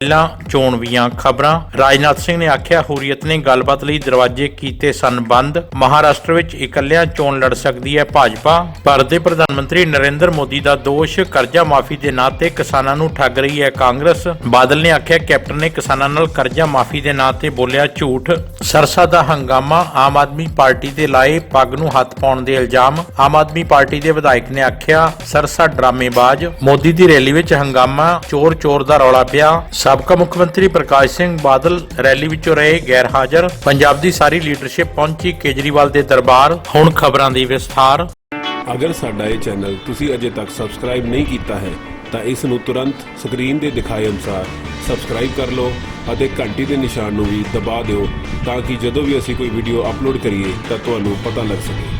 ਪਹਿਲਾਂ ਚੋਣਵੀਆਂ ਖਬਰਾਂ। ਰਾਜਨਾਥ ਸਿੰਘ ਨੇ ਆਖਿਆ, ਹੁਰੀਅਤ ਨੇ ਗੱਲਬਾਤ ਲਈ ਦਰਵਾਜ਼ੇ ਕੀਤੇ ਸਨ ਬੰਦ ਮਹਾਰਾਸ਼ਟਰ ਵਿੱਚ ਇਕੱਲਿਆਂ ਚੋਣ ਲੜ ਸਕਦੀ ਹੈ ਭਾਜਪਾ। ਭਾਰਤ ਦੇ ਪ੍ਰਧਾਨ ਮੰਤਰੀ ਨਰਿੰਦਰ ਮੋਦੀ ਦਾ ਦੋਸ਼, ਕਰਜ਼ਾ ਮਾਫੀ ਦੇ ਨਾਂ ਤੇ ਕਿਸਾਨਾਂ ਨੂੰ ਠੱਗ ਰਹੀ ਹੈ ਕਾਂਗਰਸ। ਬਾਦਲ ਨੇ ਆਖਿਆ, ਕੈਪਟਨ ਨੇ ਕਿਸਾਨਾਂ ਨਾਲ ਕਰਜ਼ਾ ਮਾਫੀ ਦੇ ਨਾਂ ਤੇ ਬੋਲਿਆ ਝੂਠ। ਸਰਸਾ ਦਾ ਹੰਗਾਮਾ ਆਮ ਆਦਮੀ ਪਾਰਟੀ ਦੇ ਲਾਏ ਪੱਗ ਨੂੰ ਹੱਥ ਪਾਉਣ ਦੇ ਇਲਜ਼ਾਮ। ਆਮ ਆਦਮੀ ਪਾਰਟੀ ਦੇ ਵਿਧਾਇਕ ਨੇ ਆਖਿਆ, ਸਰਸਾ ਡਰਾਮੇਬਾਜ਼। ਮੋਦੀ ਦੀ ਰੈਲੀ ਵਿੱਚ ਹੰਗਾਮਾ ਚੋਰ ਚੋਰ ਦਾ ਰੌਲਾ ਪਿਆ। ਸਾਬਕਾ ਮੁੱਖ ਮੰਤਰੀ ਪ੍ਰਕਾਸ਼ ਸਿੰਘ ਬਾਦਲ ਰੈਲੀ ਵਿੱਚੋਂ ਰਹੇ ਗੈਰ ਹਾਜ਼ਰ ਪੰਜਾਬ ਦੀ ਸਾਰੀ ਲੀਡਰਸ਼ਿਪ ਪਹੁੰਚੀ ਕੇਜਰੀਵਾਲ ਦੇ ਦਰਬਾਰ। ਹੁਣ ਖਬਰਾਂ ਦੀ ਵਿਸਥਾਰ। ਅਗਰ ਸਾਡਾ ਇਹ ਚੈਨਲ ਤੁਸੀਂ ਅਜੇ ਤੱਕ ਸਬਸਕ੍ਰਾਈਬ ਨਹੀਂ ਕੀਤਾ ਹੈ, ਤਾਂ ਇਸ ਨੂੰ ਤੁਰੰਤ ਸਕਰੀਨ ਦੇ ਦਿਖਾਏ ਅਨੁਸਾਰ ਸਬਸਕ੍ਰਾਈਬ ਕਰ ਲਓ ਅਤੇ ਘੰਟੀ ਦੇ ਨਿਸ਼ਾਨ ਨੂੰ ਵੀ ਦਬਾ ਦਿਓ ਤਾਂ ਕਿ ਜਦੋਂ ਵੀ ਅਸੀਂ ਕੋਈ ਵੀਡੀਓ ਅਪਲੋਡ ਕਰੀਏ ਤਾਂ ਤੁਹਾਨੂੰ ਪਤਾ ਲੱਗ ਸਕੇ।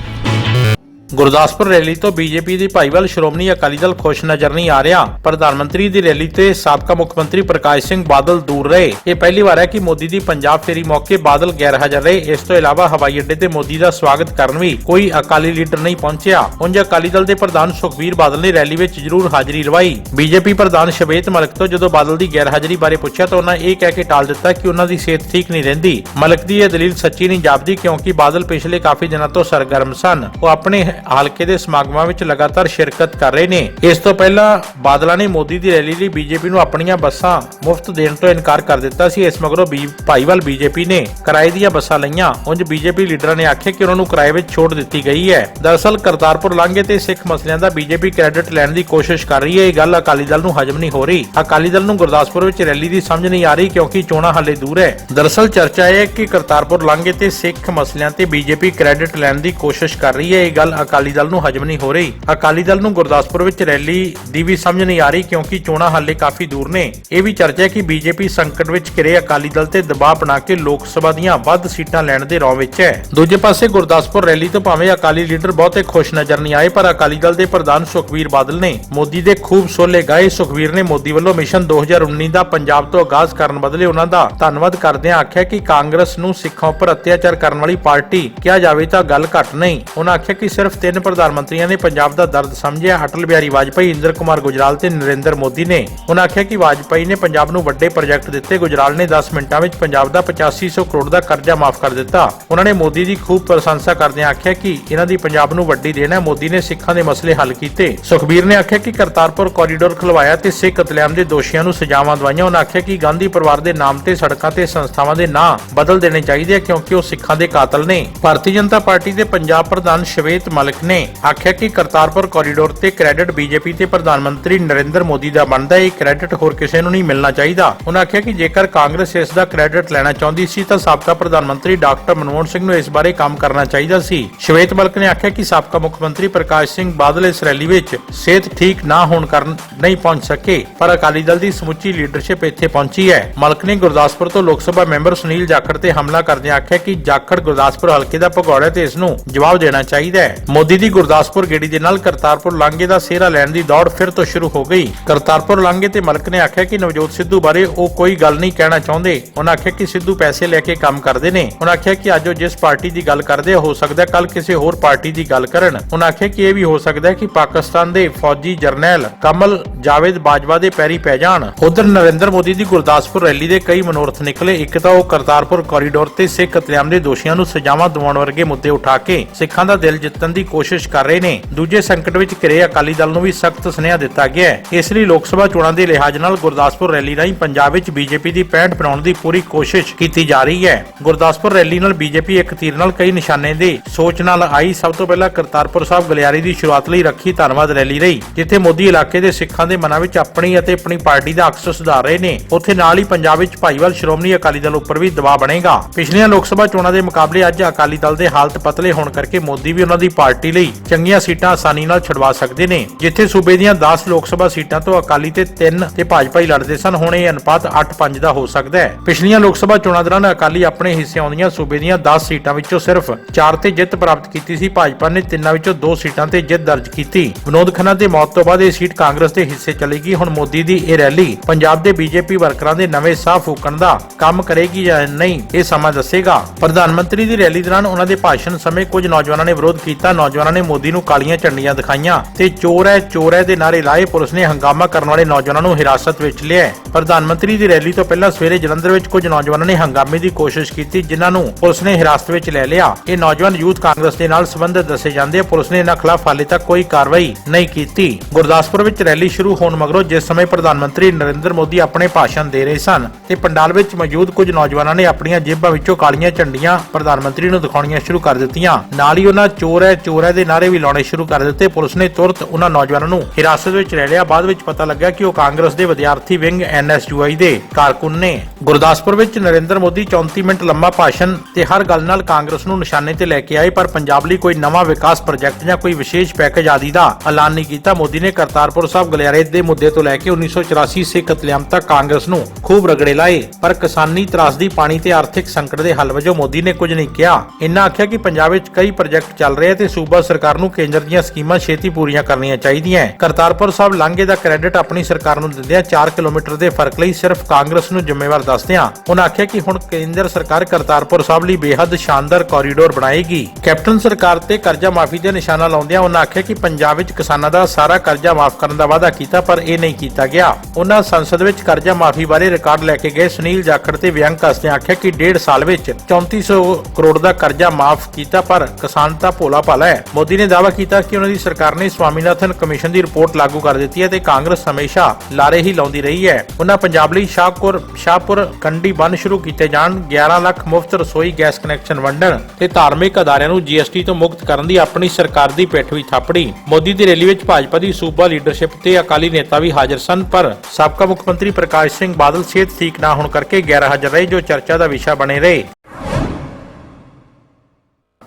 ਗੁਰਦਾਸਪੁਰ ਰੈਲੀ ਤੋਂ ਬੀਜੇਪੀ ਦੀ ਭਾਈਵਾਲ ਸ਼੍ਰੋਮਣੀ ਅਕਾਲੀ ਦਲ ਖੁਸ਼ ਨਜ਼ਰ ਨਹੀਂ ਆ ਰਿਹਾ। ਪ੍ਰਧਾਨ ਮੰਤਰੀ ਦੀ ਰੈਲੀ ਤੇ ਸਾਬਕਾ ਮੁੱਖ ਮੰਤਰੀ ਪ੍ਰਕਾਸ਼ ਸਿੰਘ ਬਾਦਲ ਦੂਰ ਰਹੇ। ਇਹ ਪਹਿਲੀ ਵਾਰ ਹੈ ਕਿ ਮੋਦੀ ਦੀ ਪੰਜਾਬ ਫੇਰੀ ਮੌਕੇ ਬਾਦਲ ਗੈਰ ਹਾਜ਼ਰ ਰਹੇ। ਇਸ ਤੋਂ ਇਲਾਵਾ ਹਵਾਈ ਅੱਡੇ ਤੇ ਮੋਦੀ ਦਾ ਸਵਾਗਤ ਕਰਨ ਵੀ ਕੋਈ ਅਕਾਲੀ ਲੀਡਰ ਨਹੀਂ ਪਹੁੰਚਿਆ। ਉਂਝ ਅਕਾਲੀ ਦਲ ਦੇ ਪ੍ਰਧਾਨ ਸੁਖਬੀਰ ਬਾਦਲ ਨੇ ਰੈਲੀ ਵਿੱਚ ਜ਼ਰੂਰ ਹਾਜ਼ਰੀ ਲਵਾਈ। ਬੀਜੇਪੀ ਪ੍ਰਧਾਨ ਸ਼ਵੇਤ ਮਲਕ ਤੋਂ ਜਦੋਂ ਬਾਦਲ ਦੀ ਗੈਰ ਹਾਜ਼ਰੀ ਬਾਰੇ ਪੁੱਛਿਆ ਤਾਂ ਉਹਨਾਂ ਇਹ ਕਹਿ ਕੇ ਟਾਲ ਦਿੱਤਾ ਕਿ ਉਹਨਾਂ ਦੀ ਸਿਹਤ ਠੀਕ ਨਹੀਂ ਰਹਿੰਦੀ। ਮਲਕ ਦੀ ਇਹ ਦਲੀਲ ਸੱਚੀ ਨਹੀਂ ਜਾਪਦੀ ਕਿਉਂਕਿ ਬਾਦਲ ਪਿਛਲੇ ਕਾਫੀ ਦਿਨਾਂ ਤੋਂ ਸਰਗਰਮ ਸਨ। ਉਹ ਆਪਣੇ ਹਲਕੇ ਦੇ ਸਮਾਗਮਾਂ ਵਿੱਚ ਲਗਾਤਾਰ ਸ਼ਿਰਕਤ ਕਰ ਰਹੇ ਨੇ। ਇਸ ਤੋਂ ਪਹਿਲਾਂ ਬਾਦਲਾਂ ਨੇ ਮੋਦੀ ਦੀ ਰੈਲੀ ਲਈ ਬੀਜੇਪੀ ਨੂੰ ਆਪਣੀਆਂ ਬੱਸਾਂ ਮੁਫਤ ਦੇਣ ਤੋਂ ਇਨਕਾਰ ਕਰ ਦਿੱਤਾ ਸੀ। ਇਸ ਮਗਰੋਂ ਬੀ- ਭਾਈਵਾਲ ਬੀਜੇਪੀ ਨੇ ਕਿਰਾਏ ਦੀਆਂ ਬੱਸਾਂ ਲਈਆਂ। ਉਂਝ ਬੀਜੇਪੀ ਲੀਡਰਾਂ ਨੇ ਆਖਿਆ ਕਿ ਉਹਨਾਂ ਨੂੰ ਕਿਰਾਏ ਵਿੱਚ ਛੋਟ ਦਿੱਤੀ ਗਈ ਹੈ। ਦਰਅਸਲ ਕਰਤਾਰਪੁਰ ਲਾਂਘੇ ਤੇ ਸਿੱਖ ਮਸਲਿਆਂ ਦਾ ਬੀਜੇਪੀ ਕ੍ਰੈਡਿਟ ਲੈਣ ਦੀ ਕੋਸ਼ਿਸ਼ ਕਰ ਰਹੀ ਹੈ। ਇਹ ਗੱਲ ਅਕਾਲੀ ਦਲ ਨੂੰ ਹਜਮ ਨਹੀਂ ਹੋ ਰਹੀ। ਅਕਾਲੀ ਦਲ ਨੂੰ ਗੁਰਦਾਸਪੁਰ ਵਿੱਚ ਰੈਲੀ ਦੀ ਸਮਝ ਨਹੀਂ ਆ ਰਹੀ ਕਿਉਂਕਿ ਚੋਣਾਂ ਹਾਲੇ ਦੂਰ ਹੈ। ਦਰਅਸਲ ਚਰਚਾ ਇਹ ਹੈ ਕਿ ਕਰਤਾਰਪੁਰ ਲਾਂਘੇ ਤੇ ਸਿੱਖ ਮਸਲਿਆਂ ਤੇ ਬੀਜੇਪੀ ਕ੍ਰੈਡਿਟ ਲੈਣ ਦੀ ਕੋਸ਼ਿਸ਼ ਕਰ ਰਹੀ ਹੈ। ਇਹ ਗੱਲ ਅਕਾਲੀ ਦਲ ਨੂੰ ਹਜਮ ਨਹੀਂ ਹੋ ਰਹੀ। ਅਕਾਲੀ ਦਲ ਨੂੰ ਗੁਰਦਾਸਪੁਰ ਵਿੱਚ ਰੈਲੀ ਦੀ ਵੀ ਸਮਝ ਨਹੀਂ ਆ ਰਹੀ ਕਿਉਂਕਿ ਚੋਣਾਂ ਹਾਲੇ ਕਾਫੀ ਦੂਰ ਨੇ। ਇਹ ਵੀ ਚਰਚਾ ਹੈ ਕਿ ਬੀਜੇਪੀ ਸੰਕਟ ਵਿੱਚ ਘਿਰੇ ਅਕਾਲੀ ਦਲ ਤੇ ਦਬਾਅ ਬਣਾ ਕੇ ਲੋਕ ਸਭਾ ਦੀਆਂ ਵੱਧ ਸੀਟਾਂ ਲੈਣ ਦੇ ਰੌਂ ਵਿੱਚ ਹੈ। ਦੂਜੇ ਪਾਸੇ ਗੁਰਦਾਸਪੁਰ ਰੈਲੀ ਤੋਂ ਭਾਵੇਂ ਅਕਾਲੀ ਲੀਡਰ ਬਹੁਤੇ ਖੁਸ਼ ਨਜ਼ਰ ਨਹੀਂ ਆਏ, ਪਰ ਅਕਾਲੀ ਦਲ ਦੇ ਪ੍ਰਧਾਨ ਸੁਖਬੀਰ ਬਾਦਲ ਨੇ ਮੋਦੀ ਦੇ ਖੂਬ ਸੋਲੇ ਗਾਏ। ਸੁਖਬੀਰ ਨੇ ਮੋਦੀ ਵੱਲੋਂ ਮਿਸ਼ਨ 2019 ਦਾ ਪੰਜਾਬ ਤੋਂ ਆਗਾਜ਼ ਕਰਨ ਬਦਲੇ ਉਹਨਾਂ ਦਾ ਧੰਨਵਾਦ ਕਰਦਿਆਂ ਆਖਿਆ ਕਿ ਕਾਂਗਰਸ ਨੂੰ ਸਿੱਖਾਂ ਉੱਪਰ ਅਤਿਆਚਾਰ ਕਰਨ ਵਾਲੀ ਪਾਰਟੀ ਕਿਹਾ ਜਾਵੇ ਤਾਂ ਗੱਲ ਘੱਟ ਨਹੀਂ। ਉਹਨਾਂ ਆਖਿਆ ਕਿ ਸਿਰਫ ਤਿੰਨ ਪ੍ਰਧਾਨ ਮੰਤਰੀਆਂ ਨੇ ਪੰਜਾਬ ਦਾ ਦਰਦ ਸਮਝਿਆ। ਅਟਲ ਬਿਹਾਰੀ ਵਾਜਪਾਈ, ਇੰਦਰ ਕੁਮਾਰ ਗੁਜਰਾਲ ਤੇ ਨਰਿੰਦਰ ਮੋਦੀ ਨੇ। ਉਹਨਾਂ ਆਖਿਆ ਕਿ ਵਾਜਪਾਈ ਨੇ ਪੰਜਾਬ ਨੂੰ ਵੱਡੇ ਪ੍ਰੋਜੈਕਟ ਦਿੱਤੇ। ਗੁਜਰਾਲ ਨੇ 10 ਮਿੰਟਾਂ ਵਿੱਚ ਪੰਜਾਬ ਦਾ 8500 ਕਰੋੜ ਦਾ ਕਰਜ਼ਾ ਮਾਫ ਕਰ ਦਿੱਤਾ। ਉਹਨਾਂ ਨੇ ਮੋਦੀ ਦੀ ਖੂਬ ਪ੍ਰਸ਼ੰਸਾ ਕਰਦਿਆਂ ਆਖਿਆ ਕਿ ਇਹਨਾਂ ਦੀ ਪੰਜਾਬ ਨੂੰ ਵੱਡੀ ਦੇਣ ਹੈ। ਮੋਦੀ ਨੇ ਸਿੱਖਾਂ ਦੇ ਮਸਲੇ ਹੱਲ ਕੀਤੇ। ਸੁਖਬੀਰ ਨੇ ਆਖਿਆ ਕਿ ਕਰਤਾਰਪੁਰ ਕੋਰੀਡੋਰ ਖੁਲਵਾਇਆ ਤੇ ਸਿੱਖ ਕਤਲੇਆਮ ਦੇ ਦੋਸ਼ੀਆਂ ਨੂੰ ਸਜ਼ਾਵਾਂ ਦਵਾਈਆਂ। ਉਹਨਾਂ ਆਖਿਆ ਕਿ ਗਾਂਧੀ ਪਰਿਵਾਰ ਦੇ ਨਾਮ ਤੇ ਸੜਕਾਂ ਤੇ ਸੰਸਥਾਵਾਂ ਦੇ ਨਾਂ ਬਦਲ ਦੇਣੇ ਚਾਹੀਦੇ ਆ, ਕਿਉਂਕਿ ਉਹ ਸਿੱਖਾਂ ਦੇ ਕਾਤਲ ਨੇ। ਭਾਰਤੀ ਜਨਤਾ ਪਾਰਟੀ ਦੇ ਪੰਜਾਬ ਪ੍ਰਧਾਨ ਸ਼ਵੇਤ ਮਲਿਕ ਨੇ ਆਖਿਆ ਕਿ ਕਰਤਾਰਪੁਰ ਕੋਰੀਡੋਰ ਤੇ ਕ੍ਰੈਡਿਟ ਬੀਜੇਪੀ ਤੇ ਪ੍ਰਧਾਨ ਮੰਤਰੀ ਨਰਿੰਦਰ ਮੋਦੀ ਦਾ ਬਣਦਾ ਹੈ ਇਹ ਕ੍ਰੈਡਿਟ ਹੋਰ ਕਿਸੇ ਨੂੰ ਨਹੀਂ ਮਿਲਣਾ ਚਾਹੀਦਾ। ਉਹਨਾਂ ਆਖਿਆ ਕਿ ਜੇਕਰ ਕਾਂਗਰਸ ਇਸ ਦਾ ਕ੍ਰੈਡਿਟ ਲੈਣਾ ਚਾਹੁੰਦੀ ਸੀ ਤਾਂ ਸਾਬਕਾ ਪ੍ਰਧਾਨ ਮੰਤਰੀ ਡਾਕਟਰ ਮਨਮੋਹਨ ਸਿੰਘ ਨੂੰ ਇਸ ਬਾਰੇ ਕੰਮ ਕਰਨਾ ਚਾਹੀਦਾ ਸੀ। ਸ਼ਵੇਤ ਮਲਿਕ ਨੇ ਆਖਿਆ ਕਿ ਸਾਬਕਾ ਮੁੱਖ ਮੰਤਰੀ ਪ੍ਰਕਾਸ਼ ਸਿੰਘ ਬਾਦਲ ਇਸ ਰੈਲੀ ਵਿੱਚ ਸਿਹਤ ਠੀਕ ਨਾ ਹੋਣ ਕਾਰਨ ਨਹੀਂ ਪਹੁੰਚ ਸਕੇ, ਪਰ ਅਕਾਲੀ ਦਲ ਦੀ ਸਮੁੱਚੀ ਲੀਡਰਸ਼ਿਪ ਇੱਥੇ ਪਹੁੰਚੀ ਹੈ। ਮਲਕ ਨੇ ਗੁਰਦਾਸਪੁਰ ਤੋਂ ਲੋਕ ਸਭਾ ਮੈਂਬਰ ਸੁਨੀਲ ਜਾਖੜ ਤੇ ਹਮਲਾ ਕਰਦਿਆਂ ਆਖਿਆ ਕਿ ਜਾਖੜ ਗੁਰਦਾਸਪੁਰ ਹਲਕੇ ਦਾ ਭਗੌੜਾ ਤੇ ਇਸ ਨੂੰ ਜਵਾਬ ਦੇਣਾ ਚਾਹੀਦਾ ਹੈ। ਮੋਦੀ ਦੀ ਗੁਰਦਾਸਪੁਰ ਗੇੜੀ ਦੇ ਨਾਲ ਕਰਤਾਰਪੁਰ ਲਾਂਘੇ ਦਾ ਸਿਹਰਾ ਲੈਣ ਦੀ ਦੌੜ ਫਿਰ ਤੋਂ ਸ਼ੁਰੂ ਹੋ ਗਈ। ਕਰਤਾਰਪੁਰ ਲਾਂਘੇ ਤੇ ਮਲਕ ਨੇ ਆਖਿਆ ਕਿ ਨਵਜੋਤ ਸਿੱਧੂ ਬਾਰੇ ਉਹ ਕੋਈ ਗੱਲ ਨਹੀਂ ਕਹਿਣਾ ਚਾਹੁੰਦੇ। ਉਹਨਾਂ ਆਖਿਆ ਕਿ ਸਿੱਧੂ ਪੈਸੇ ਲੈ ਕੇ ਕੰਮ ਕਰਦੇ ਨੇ। ਉਹਨਾਂ ਆਖਿਆ ਕਿ ਅੱਜ ਉਹ ਜਿਸ ਪਾਰਟੀ ਦੀ ਗੱਲ ਕਰਦੇ ਹੋ ਸਕਦਾ ਕੱਲ ਕਿਸੇ ਹੋਰ ਪਾਰਟੀ ਦੀ ਗੱਲ ਕਰਨ। ਉਹਨਾਂ ਆਖਿਆ ਕਿ ਇਹ ਵੀ ਹੋ ਸਕਦਾ ਹੈ ਕਿ ਪਾਕਿਸਤਾਨ ਦੇ ਫੌਜੀ ਜਰਨੈਲ ਕਮਲ ਜਾਵੇਦ ਬਾਜਵਾ ਦੇ ਪੈਰੀ ਪੈ ਜਾਣ। ਉਧਰ ਨਰਿੰਦਰ ਮੋਦੀ ਦੀ ਗੁਰਦਾਸਪੁਰ ਰੈਲੀ ਦੇ ਕਈ ਮਨੋਰਥ ਨਿਕਲੇ। ਇੱਕ ਤਾਂ ਉਹ ਕਰਤਾਰਪੁਰ ਕੋਰੀਡੋਰ ਤੇ ਸਿੱਖ ਕਤਲੇਆਮ ਦੇ ਦੋਸ਼ੀਆਂ ਨੂੰ ਸਜ਼ਾਵਾਂ ਦਿਵਾਉਣ ਵਰਗੇ ਮੁੱਦੇ ਉਠਾ ਕੇ ਸਿੱਖਾਂ ਦਾ ਦਿਲ ਜਿੱਤਣ ਦੀ ਕੋਸ਼ਿਸ਼ ਕਰ ਰਹੇ ਨੇ। ਦੂਜੇ ਸੰਕਟ ਵਿੱਚ ਘਿਰੇ ਅਕਾਲੀ ਦਲ ਨੂੰ ਵੀ ਸਖਤ ਸੁਨੇਹਾ ਦਿੱਤਾ ਗਿਆ ਹੈ। ਇਸ ਲਈ ਲੋਕ ਸਭਾ ਚੋਣਾਂ ਦੇ ਲਿਹਾਜ਼ ਨਾਲ ਗੁਰਦਾਸਪੁਰ ਰੈਲੀ ਰਾਹੀਂ ਪੰਜਾਬ ਵਿੱਚ ਬੀਜੇਪੀ ਦੀ ਪੈਂਟ ਬਣਾਉਣ ਦੀ ਪੂਰੀ ਕੋਸ਼ਿਸ਼ ਕੀਤੀ ਜਾ ਰਹੀ ਹੈ। ਗੁਰਦਾਸਪੁਰ ਰੈਲੀ ਨਾਲ ਬੀਜੇਪੀ ਇੱਕ ਤੀਰ ਨਾਲ ਕਈ ਨਿਸ਼ਾਨੇ ਦੇ ਸੋਚ ਨਾਲ ਆਈ। ਸਭ ਤੋਂ ਪਹਿਲਾਂ ਕਰਤਾਰਪੁਰ ਸਾਹਿਬ ਗਲਿਆਰੀ ਦੀ ਸ਼ੁਰੂਆਤ ਲਈ ਰੱਖੀ ਧੰਨਵਾਦ ਰੈਲੀ ਰਹੀ, ਜਿੱਥੇ ਮੋਦੀ ਇਲਾਕੇ ਦੇ ਸਿੱਖਾਂ ਦੇ ਮਨਾਂ ਵਿੱਚ ਆਪਣੀ ਅਤੇ ਆਪਣੀ ਪਾਰਟੀ ਦਾ ਅਕਸ ਸੁਧਾਰ ਰਹੇ ਨੇ। ਉੱਥੇ ਨਾਲ ਹੀ ਪੰਜਾਬ ਵਿੱਚ ਭਾਈਵਾਲ ਸ਼੍ਰੋਮਣੀ ਅਕਾਲੀ ਦਲ ਉੱਪਰ ਵੀ ਦਬਾਅ ਬਣੇਗਾ। ਪਿਛਲੀਆਂ ਲੋਕ ਸਭਾ ਚੋਣਾਂ ਦੇ ਮੁਕਾਬਲੇ ਅੱਜ ਅਕਾਲੀ ਦਲ ਦੇ ਹਾਲਤ ਪਤਲੇ ਹੋਣ ਕਰਕੇ ਮੋਦੀ ਵੀ ਉਹਨਾਂ ਦੀ ਪਾਰਟੀ ਪਾਰਟੀ ਲਈ ਚੰਗੀਆਂ ਸੀਟਾਂ ਆਸਾਨੀ ਨਾਲ ਛਡਵਾ ਸਕਦੇ ਨੇ, ਜਿੱਥੇ ਸੂਬੇ ਦੀਆਂ 10 ਲੋਕ ਸਭਾ ਸੀਟਾਂ ਤੋਂ ਅਕਾਲੀ ਤੇ 3 ਤੇ ਭਾਜਪਾ ਹੀ ਲੜਦੇ ਸਨ, ਹੁਣ ਇਹ ਅਨੁਪਾਤ 8-5 ਦਾ ਹੋ ਸਕਦਾ ਹੈ। ਪਿਛਲੀਆਂ ਲੋਕ ਸਭਾ ਚੋਣਾਂ ਦੌਰਾਨ ਅਕਾਲੀ ਆਪਣੇ ਹਿੱਸੇ ਆਉਂਦੀਆਂ ਸੂਬੇ ਦੀਆਂ 10 ਸੀਟਾਂ ਵਿੱਚੋਂ ਸਿਰਫ 4 ਤੇ ਜਿੱਤ ਪ੍ਰਾਪਤ ਕੀਤੀ ਸੀ, ਭਾਜਪਾ ਨੇ ਤਿੰਨਾਂ ਵਿੱਚੋਂ 2 ਸੀਟਾਂ ਤੇ ਜਿੱਤ ਦਰਜ ਕੀਤੀ। ਵਿਨੋਦ ਖੰਨਾ ਦੇ ਮੌਤ ਤੋਂ ਬਾਅਦ ਇਹ ਸੀਟ ਕਾਂਗਰਸ ਦੇ ਹਿੱਸੇ ਚਲੇਗੀ ਹੁਣ ਮੋਦੀ ਦੀ ਇਹ ਰੈਲੀ ਪੰਜਾਬ ਦੇ ਬੀਜੇਪੀ ਵਰਕਰਾਂ ਦੇ ਨਵੇਂ ਸਾਹ ਫੂਕਣ ਦਾ ਕੰਮ ਕਰੇਗੀ ਜਾਂ ਨਹੀਂ, ਇਹ ਸਮਾਂ ਦੱਸੇਗਾ। ਪ੍ਰਧਾਨ ਮੰਤਰੀ ਦੀ ਰੈਲੀ ਦੌਰਾਨ ਉਹਨਾਂ ਦੇ ਭਾਸ਼ਣ ਸਮੇਂ ਕੁਝ ਨੌਜਵਾਨਾਂ ਨੇ ਵਿਰੋਧ ਕੀਤਾ ਨੌਜਵਾਨਾਂ ਨੇ ਮੋਦੀ ਨੂੰ ਕਾਲੀਆਂ ਝੰਡੀਆਂ ਦਿਖਾਈਆਂ ਤੇ ਚੋਰ ਹੈ ਚੋਰ ਹੈ ਦੇ ਨਾਰੇ ਲਾਏ। ਪੁਲਿਸ ਨੇ ਹੰਗਾਮਾ ਕਰਨ ਵਾਲੇ ਨੌਜਵਾਨਾਂ ਨੂੰ ਹਿਰਾਸਤ ਵਿੱਚ ਲਿਆ ਪ੍ਰਧਾਨ ਮੰਤਰੀ ਦੀ ਰੈਲੀ ਤੋਂ ਪਹਿਲਾਂ ਸਵੇਰੇ ਜਲੰਧਰ ਵਿੱਚ ਕੁਝ ਨੌਜਵਾਨਾਂ ਨੇ ਹੰਗਾਮੇ ਦੀ ਕੋਸ਼ਿਸ਼ ਕੀਤੀ, ਜਿਨ੍ਹਾਂ ਨੂੰ ਪੁਲਿਸ ਨੇ ਹਿਰਾਸਤ ਵਿੱਚ ਲੈ ਲਿਆ। ਇਹ ਨੌਜਵਾਨ ਯੂਥ ਕਾਂਗਰਸ ਦੇ ਨਾਲ ਸੰਬੰਧਿਤ ਦੱਸੇ ਜਾਂਦੇ ਪੁਲਿਸ ਨੇ ਇਹਨਾਂ ਖਿਲਾਫ ਹਾਲੇ ਤੱਕ ਕੋਈ ਕਾਰਵਾਈ ਨਹੀਂ ਕੀਤੀ। ਗੁਰਦਾਸਪੁਰ ਵਿੱਚ ਰੈਲੀ ਸ਼ੁਰੂ ਹੋਣ ਮਗਰੋਂ ਜਿਸ ਸਮੇਂ ਪ੍ਰਧਾਨ ਮੰਤਰੀ ਨਰਿੰਦਰ ਮੋਦੀ ਆਪਣੇ ਭਾਸ਼ਣ ਦੇ ਰਹੇ ਸਨ ਤੇ ਪੰਡਾਲ ਵਿੱਚ ਮੌਜੂਦ ਕੁਝ ਨੌਜਵਾਨਾਂ ਨੇ ਆਪਣੀਆਂ ਜੇਬਾਂ ਵਿੱਚੋਂ ਕਾਲੀਆਂ ਝੰਡੀਆਂ ਪ੍ਰਧਾਨ ਮੰਤਰੀ ਨੂੰ ਦਿਖਾਉਣੀਆਂ ਸ਼ੁਰੂ ਕਰ ਦਿੱਤੀਆਂ। ਨਾਲ ਹੀ ਉਹਨਾਂ ਚੋਰ ਹੈ ਚੋਰ ਹੈ ਦੇ ਨਾਰੇ ਵੀ ਲਾਉਣੇ ਸ਼ੁਰੂ ਕਰ ਦਿੱਤੇ। ਪੁਲਿਸ ਨੇ ਤੁਰਤ ਉਹਨਾਂ ਨੌਜਵਾਨਾਂ ਨੂੰ ਹਿਰਾਸਤ ਵਿੱਚ ਲੈ ਲਿਆ। ਬਾਅਦ ਵਿੱਚ ਪਤਾ ਲੱਗਾ ਕਿ ਉਹ ਕਾਂਗਰਸ ਦੇ ਵਿਦਿਆਰਥੀ ਵਿੰਗ ਐਨਐਸਯੂਆਈ ਦੇ ਕਾਰਕੁਨ ਨੇ। ਗੁਰਦਾਸਪੁਰ ਵਿੱਚ ਨਰਿੰਦਰ ਮੋਦੀ 34 ਮਿੰਟ ਲੰਮਾ ਭਾਸ਼ਣ ਤੇ ਹਰ ਗੱਲ ਨਾਲ ਕਾਂਗਰਸ ਨੂੰ ਨਿਸ਼ਾਨੇ ਤੇ ਲੈ ਕੇ ਆਏ, ਪਰ ਪੰਜਾਬ ਲਈ ਕੋਈ ਨਵਾਂ ਵਿਕਾਸ ਪ੍ਰੋਜੈਕਟ ਜਾਂ ਕੋਈ ਵਿਸ਼ੇਸ਼ ਪੈਕੇਜ ਆਦਿ ਦਾ ਐਲਾਨ ਨਹੀਂ ਕੀਤਾ। ਮੋਦੀ ਨੇ ਕਰਤਾਰਪੁਰ ਸਾਹਿਬ ਗਲਿਆਰੇ ਦੇ ਮੁੱਦੇ ਤੋਂ ਲੈ ਕੇ 1984 ਸਿੱਖ ਕਤਲੇਆਮ ਤੱਕ ਕਾਂਗਰਸ ਨੂੰ ਖੂਬ ਰਗੜੇ ਲਾਏ। ਪਰ ਕਿਸਾਨੀ ਤਰਾਸਦੀ ਪਾਣੀ ਤੇ ਆਰਥਿਕ ਸੰਕਟ ਦੇ ਹੱਲ ਵਜੋਂ ਮੋਦੀ ਨੇ ਕੁਝ ਨਹੀਂ ਕਿਹਾ। ਇੰਨਾ ਆਖਿਆ ਕਿ ਪੰਜਾਬ ਵਿੱਚ ਕਈ ਪ੍ਰੋਜੈਕਟ ਚੱਲ ਰਹੇ ਤੇ ਸੂਬਾ ਸਰਕਾਰ ਨੂੰ ਕੇਂਦਰ ਦੀਆਂ ਸਕੀਮਾਂ ਛੇਤੀ ਪੂਰੀਆਂ ਕਰਨੀਆਂ ਚਾਹੀਦੀਆਂ ਕਰਤਾਰਪੁਰ ਸਾਹਿਬ ਲਾਂਘੇ ਦਾ ਕ੍ਰੈਡਿਟ ਆਪਣੀ ਸਰਕਾਰ ਨੂੰ ਦਿੰਦਿਆਂ 4 ਕਿਲੋਮੀਟਰ ਦੇ ਫ਼ਰਕ ਲਈ ਸਿਰਫ ਕਾਂਗਰਸ ਨੂੰ ਜ਼ਿੰਮੇਵਾਰ ਦੱਸਦਿਆਂ ਉਹਨਾਂ ਆਖਿਆ ਕਿ ਹੁਣ ਕੇਂਦਰ ਸਰਕਾਰ ਕਰਤਾਰਪੁਰ ਸਾਹਿਬ ਲਈ ਬੇਹੱਦ ਸ਼ਾਨਦਾਰ ਕੋਰੀਡੋਰ ਬਣਾਏਗੀ। ਕੈਪਟਨ ਸਰਕਾਰ ਤੇ ਕਰਜ਼ਾ ਮਾਫੀ ਦੇ ਨਿਸ਼ਾਨਾ ਲਾਉਂਦਿਆਂ ਉਹਨਾਂ ਆਖਿਆ ਕਿ ਪੰਜਾਬ ਵਿੱਚ ਕਿਸਾਨਾਂ ਦਾ ਸਾਰਾ ਕਰਜ਼ਾ ਮਾਫ ਕਰਨ ਦਾ ਵਾਅਦਾ ਕੀਤਾ, ਪਰ ਇਹ ਨਹੀਂ ਕੀਤਾ ਗਿਆ। ਉਹਨਾਂ ਸੰਸਦ ਵਿੱਚ ਕਰਜ਼ਾ ਮਾਫੀ ਬਾਰੇ ਰਿਕਾਰਡ ਲੈ ਕੇ ਗਏ। ਸੁਨੀਲ ਜਾਖੜ ਤੇ ਵਿਅੰਗ ਕਸਦਿਆਂ ਆਖਿਆ ਕਿ ਡੇਢ ਸਾਲ ਵਿੱਚ 3400 ਕਰੋੜ ਦਾ ਕਰਜ਼ਾ ਮਾਫ ਕੀਤਾ, ਪਰ ਕਿਸਾਨ ਤਾਂ ਭੋਲਾ ਭਾਲਾ ਹੈ। ਮੋਦੀ ਨੇ ਦਾਅਵਾ ਕੀਤਾ ਕਿ ਉਹਨਾਂ ਦੀ ਸਰਕਾਰ ਨੇ ਸਵਾਮੀਨਾਥਨ ਕਮਿਸ਼ਨ ਦੀ ਰਿਪੋਰਟ ਲਾਗੂ ਕਰ ਦਿੱਤੀ ਹੈ ਤੇ ਕਾਂਗਰਸ ਹਮੇਸ਼ਾ ਲਾਰੇ ਹੀ ਲਾਉਂਦੀ ਰਹੀ ਹੈ। ਉਹਨਾਂ ਪੰਜਾਬ ਲਈ ਸ਼ਾਹਪੁਰ ਸ਼ਾਹਪੁਰ ਕੰਡੀ ਬੰਨ ਸ਼ੁਰੂ ਕੀਤੇ ਜਾਣ। 11 ਲੱਖ ਮੁਫਤ ਰਸੋਈ, ਗੈਸ ਕਨੈਕਸ਼ਨ ਵੰਡਣ ਤੇ ਧਾਰਮਿਕ ਅਦਾਰਿਆਂ ਨੂੰ ਜੀਐਸਟੀ ਤੋਂ ਮੁਕਤ ਕਰਨ ਦੀ ਆਪਣੀ ਸਰਕਾਰ ਦੀ ਪਿੱਠ ਵੀ ਥਾਪੜੀ। ਮੋਦੀ ਦੀ ਰੈਲੀ ਵਿੱਚ ਭਾਜਪਾ ਦੀ ਸੂਬਾ ਲੀਡਰਸ਼ਿਪ ਤੇ ਅਕਾਲੀ ਨੇਤਾ ਵੀ ਹਾਜ਼ਰ ਸਨ, ਪਰ ਸਾਬਕਾ ਮੁੱਖ ਮੰਤਰੀ ਪ੍ਰਕਾਸ਼ ਸਿੰਘ ਬਾਦਲ ਸਿਹਤ ਠੀਕ ਨਾ ਹੋਣ ਕਰਕੇ ਗੈਰ ਹਾਜ਼ਰ ਰਹੇ, ਜੋ ਚਰਚਾ ਦਾ ਵਿਸ਼ਾ ਬਣੇ ਰਹੇ।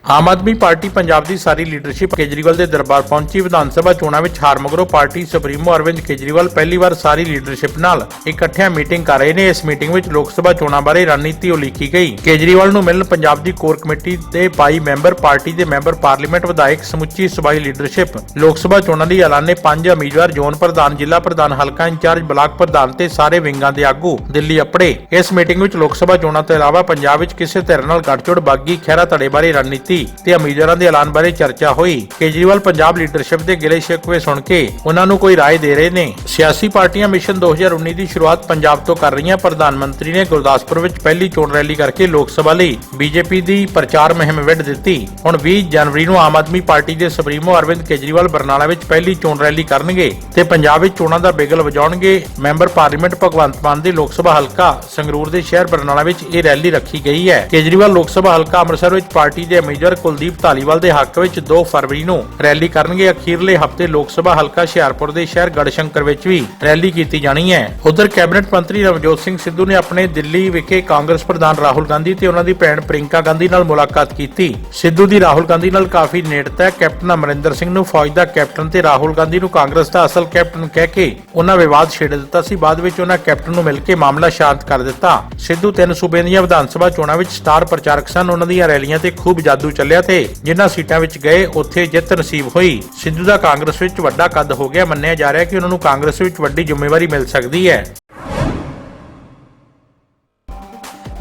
ਆਮ ਆਦਮੀ ਪਾਰਟੀ ਪੰਜਾਬ ਦੀ ਸਾਰੀ ਲੀਡਰਸ਼ਿਪ ਕੇਜਰੀਵਾਲ ਦੇ ਦਰਬਾਰ ਪਹੁੰਚੀ। ਵਿਧਾਨ ਸਭਾ ਚੋਣਾਂ ਵਿੱਚ ਹਾਰ ਮਗਰੋਂ ਪਾਰਟੀ ਸੁਪਰੀਮੋ ਅਰਵਿੰਦ ਕੇਜਰੀਵਾਲ ਪਹਿਲੀ ਵਾਰ ਸਾਰੀ ਲੀਡਰਸ਼ਿਪ ਨਾਲ ਇਕੱਠਿਆਂ ਮੀਟਿੰਗ ਕਰ ਰਹੇ ਨੇ। ਇਸ ਮੀਟਿੰਗ ਵਿੱਚ ਲੋਕ ਸਭਾ ਚੋਣਾਂ ਬਾਰੇ ਰਣਨੀਤੀ ਉਲੀਕੀ ਗਈ। ਕੇਜਰੀਵਾਲ ਨੂੰ ਮਿਲਣ ਪੰਜਾਬ ਦੀ ਕੋਰ ਕਮੇਟੀ ਦੇ 22 ਮੈਂਬਰ, ਪਾਰਟੀ ਦੇ ਮੈਂਬਰ, ਪਾਰਲੀਮੈਂਟ ਵਿਧਾਇਕ, ਸਮੁੱਚੀ ਸਬਾਈ ਲੀਡਰਸ਼ਿਪ। ਲੋਕ ਸਭਾ ਚੋਣਾਂ ਲਈ ਐਲਾਨੇ ਪੰਜ ਉਮੀਦਵਾਰ, ਜ਼ੋਨ ਪ੍ਰਧਾਨ, ਜ਼ਿਲ੍ਹਾ ਪ੍ਰਧਾਨ, ਹਲਕਾ ਇੰਚਾਰਜ, ਬਲਾਕ ਪ੍ਰਧਾਨ ਤੇ ਸਾਰੇ ਵਿੰਗਾਂ ਦੇ ਆਗੂ ਦਿੱਲੀ ਅਪੜੇ। ਇਸ ਮੀਟਿੰਗ ਵਿੱਚ ਲੋਕ ਸਭਾ ਚੋਣਾਂ ਤੋਂ ਇਲਾਵਾ ਪੰਜਾਬ ਵਿੱਚ ਕਿਸੇ ਧਿਰ ਨਾਲ ਗੱਠਜੋੜ, ਬਾਗੀ, ਖਹਿਰਾ ਧੜੇ ਬਾਰੇ ਰਣਨੀਤੀ ਤੇ ਉਮੀਦਵਾਰਾਂ ਦੇ ਐਲਾਨ ਬਾਰੇ ਚਰਚਾ ਹੋਈ ਕੇਜਰੀਵਾਲ ਪੰਜਾਬ ਲੀਡਰਸ਼ਿਪ ਦੇ ਗਿਲੇ ਸ਼ਿਕਵੇ ਸੁਣ ਕੇ ਉਹਨਾਂ ਨੂੰ ਕੋਈ رائے ਦੇ ਰਹੇ ਨੇ ਸਿਆਸੀ ਪਾਰਟੀਆਂ ਮਿਸ਼ਨ 2019 ਦੀ ਸ਼ੁਰੂਆਤ ਪੰਜਾਬ ਤੋਂ ਕਰ ਰਹੀਆਂ ਪ੍ਰਧਾਨ ਮੰਤਰੀ ਨੇ ਗੁਰਦਾਸਪੁਰ ਵਿੱਚ ਪਹਿਲੀ ਚੋਣ ਰੈਲੀ ਕਰਕੇ ਲੋਕ ਸਭਾ ਲਈ ਬੀਜੇਪੀ ਦੀ ਪ੍ਰਚਾਰ ਮੁਹਿੰਮ ਵਿੱਢ ਦਿੱਤੀ ਹੁਣ 20 ਜਨਵਰੀ ਨੂੰ ਆਮ ਆਦਮੀ ਪਾਰਟੀ ਦੇ ਸੁਪਰੀਮੋ ਅਰਵਿੰਦ ਕੇਜਰੀਵਾਲ ਬਰਨਾਲਾ ਵਿੱਚ ਪਹਿਲੀ ਚੋਣ ਰੈਲੀ ਕਰਨਗੇ ਤੇ ਪੰਜਾਬ ਵਿੱਚ ਚੋਣਾਂ ਦਾ ਬਿਗਲ ਵਜਾਉਣਗੇ ਮੈਂਬਰ ਪਾਰਲੀਮੈਂਟ ਭਗਵੰਤ ਮਾਨ ਦੇ ਲੋਕ ਸਭਾ ਹਲਕਾ ਸੰਗਰੂਰ ਦੇ ਸ਼ਹਿਰ ਬਰਨਾਲਾ ਵਿੱਚ ਇਹ ਰੈਲੀ ਰੱਖੀ ਗਈ ਹੈ ਕੇਜਰੀਵਾਲ ਲੋਕ ਸਭਾ ਹਲਕਾ ਅੰਮ੍ਰਿਤਸਰ ਵਿੱਚ ਪਾਰਟੀ ਦੇ ਉਮੀਦਵਾਰ ਕੁਲਦੀਪ ਧਾਲੀਵਾਲ ਦੇ ਹੱਕ ਵਿੱਚ 2 ਫਰਵਰੀ ਨੂੰ ਰੈਲੀ ਕਰਨਗੇ। ਅਖੀਰਲੇ ਹਫ਼ਤੇ ਲੋਕ ਸਭਾ ਹਲਕਾ ਹੁਸ਼ਿਆਰਪੁਰ ਦੇ ਸ਼ਹਿਰ ਗੜਸ਼ੰਕਰ ਵਿੱਚ ਵੀ ਰੈਲੀ ਕੀਤੀ ਜਾਣੀ ਹੈ। ਉਧਰ ਕੈਬਨਿਟ ਮੰਤਰੀ ਨਵਜੋਤ ਸਿੰਘ ਸਿੱਧੂ ਨੇ ਆਪਣੇ ਦਿੱਲੀ ਵਿਖੇ ਕਾਂਗਰਸ ਪ੍ਰਧਾਨ ਰਾਹੁਲ ਗਾਂਧੀ ਤੇ ਉਹਨਾਂ ਦੀ ਭੈਣ ਪ੍ਰਿੰਕਾ ਗਾਂਧੀ ਨਾਲ ਮੁਲਾਕਾਤ ਕੀਤੀ। ਸਿੱਧੂ ਦੀ ਰਾਹੁਲ ਗਾਂਧੀ ਨਾਲ ਕਾਫੀ ਨੇੜਤਾ ਹੈ। ਕੈਪਟਨ ਅਮਰਿੰਦਰ ਸਿੰਘ ਨੂੰ ਫੌਜ ਦਾ ਕੈਪਟਨ ਤੇ ਰਾਹੁਲ ਗਾਂਧੀ ਨੂੰ ਕਾਂਗਰਸ ਦਾ ਅਸਲ ਕੈਪਟਨ ਕਹਿ ਕੇ ਉਹਨਾਂ ਵਿਵਾਦ ਛੇੜ ਦਿੱਤਾ ਸੀ। ਬਾਅਦ ਵਿੱਚ ਉਹਨਾਂ ਕੈਪਟਨ ਨੂੰ ਮਿਲ ਕੇ ਮਾਮਲਾ ਸ਼ਾਂਤ ਕਰ ਦਿੱਤਾ। ਸਿੱਧੂ ਤਿੰਨ ਸੂਬਿਆਂ ਦੀਆਂ ਵਿਧਾਨ ਸਭਾ ਚੋਣਾਂ ਵਿੱਚ ਸਟਾਰ ਪ੍ਰਚਾਰਕ ਸਨ। ਉਹਨਾਂ ਦੀਆਂ ਰੈਲੀਆਂ ਤੇ ਖੂਬ ਜਾਦੂ ਚੱਲਿਆ ਤੇ ਜਿਨ੍ਹਾਂ ਸੀਟਾਂ ਵਿੱਚ ਗਏ, ਉੱਥੇ ਜਿੱਤ ਨਸੀਬ ਹੋਈ। ਸਿੱਧੂ ਦਾ ਕਾਂਗਰਸ ਵਿੱਚ ਵੱਡਾ ਕੱਦ ਹੋ ਗਿਆ। ਮੰਨਿਆ ਜਾ ਰਿਹਾ ਕਿ ਉਹਨਾਂ ਨੂੰ ਕਾਂਗਰਸ ਵਿੱਚ ਵੱਡੀ ਜ਼ਿੰਮੇਵਾਰੀ ਮਿਲ ਸਕਦੀ ਹੈ।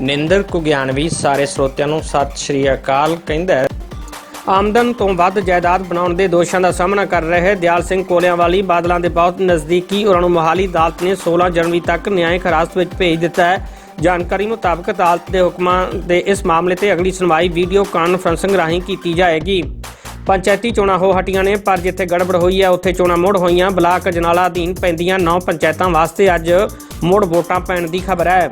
ਨਿੰਦਰ ਕੁਗਿਆਨਵੀ ਸਾਰੇ ਸਰੋਤਿਆਂ ਨੂੰ ਸਤਿ ਸ਼੍ਰੀ ਅਕਾਲ ਕਹਿੰਦਾ ਆਮਦਨ ਤੋਂ ਵੱਧ ਜਾਇਦਾਦ ਬਣਾਉਣ ਦੇ ਦੋਸ਼ਾਂ ਦਾ ਸਾਹਮਣਾ ਕਰ ਰਹੇ ਦਿਆਲ ਸਿੰਘ ਕੋਲਿਆਂਵਾਲੀ ਬਾਦਲਾਂ ਦੇ ਬਹੁਤ ਨਜ਼ਦੀਕੀ ਉਹਨਾਂ ਨੂੰ ਮੋਹਾਲੀ ਅਦਾਲਤ ਨੇ 16 ਜਨਵਰੀ ਤੱਕ ਨਿਆਂਇਕ ਹਿਰਾਸਤ ਵਿੱਚ ਭੇਜ ਦਿੱਤਾ ਹੈ। ਜਾਣਕਾਰੀ ਮੁਤਾਬਕ ਅਦਾਲਤ ਦੇ ਹੁਕਮਾਂ ਦੇ ਇਸ ਮਾਮਲੇ ਤੇ ਅਗਲੀ ਸੁਣਵਾਈ ਵੀਡੀਓ ਕਾਨਫਰੰਸਿੰਗ ਰਾਹੀਂ ਕੀਤੀ ਜਾਏਗੀ। ਪੰਚਾਇਤੀ ਚੋਣਾਂ ਹੋ ਹਟੀਆਂ ਨੇ, ਪਰ ਜਿੱਥੇ ਗੜਬੜ ਹੋਈ ਹੈ ਉੱਥੇ ਚੋਣਾਂ ਮੁੜ ਹੋਈਆਂ। ਬਲਾਕ ਅਜਨਾਲਾ ਅਧੀਨ ਪੈਂਦੀਆਂ ਨੌ ਪੰਚਾਇਤਾਂ ਵਾਸਤੇ ਅੱਜ ਮੁੜ ਵੋਟਾਂ ਪੈਣ ਦੀ ਖਬਰ ਹੈ।